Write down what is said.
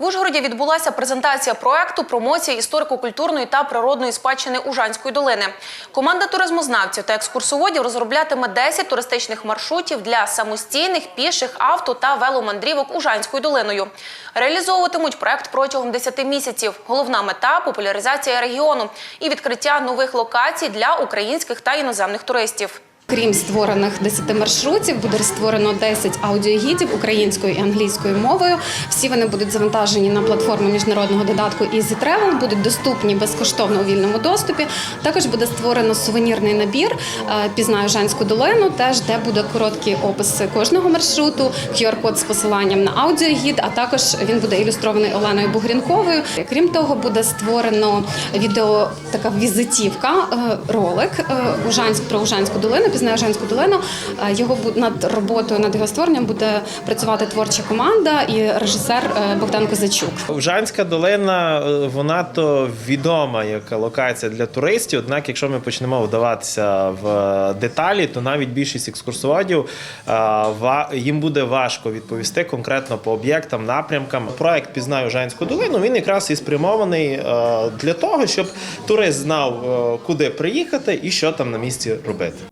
В Ужгороді відбулася презентація проекту промоція історико-культурної та природної спадщини Ужанської долини. Команда туризмознавців та екскурсоводів розроблятиме 10 туристичних маршрутів для самостійних піших авто та веломандрівок Ужанською долиною. Реалізовуватимуть проект протягом 10 місяців. Головна мета популяризація регіону і відкриття нових локацій для українських та іноземних туристів. Крім створених 10 маршрутів, буде створено 10 аудіогідів українською і англійською мовою. Всі вони будуть завантажені на платформу міжнародного додатку Easy Travel, будуть доступні безкоштовно у вільному доступі. Також буде створено сувенірний набір е, Пізнаю Жанську долину, теж де буде короткі описи кожного маршруту, QR-код з посиланням на аудіогід, а також він буде ілюстрований Оленою Бугрінковою. Крім того, буде створено відео така візитівка, е, ролик е, Ужанськ про Ужанську долину. Пізнаю Ужанську долину. Е, Його над роботою над його створенням буде працювати творча команда і режисер е, Богдан Козачук. Вжанська долина е, вона то відома як локація для туристів. Однак, якщо ми почнемо вдаватися в деталі, то навіть більшість екскурсоводів їм буде важко відповісти конкретно по об'єктам, напрямкам. Проект Пізнаю Вжанську долину він якраз і спрямований для того, щоб турист знав, куди приїхати і що там на місці робити.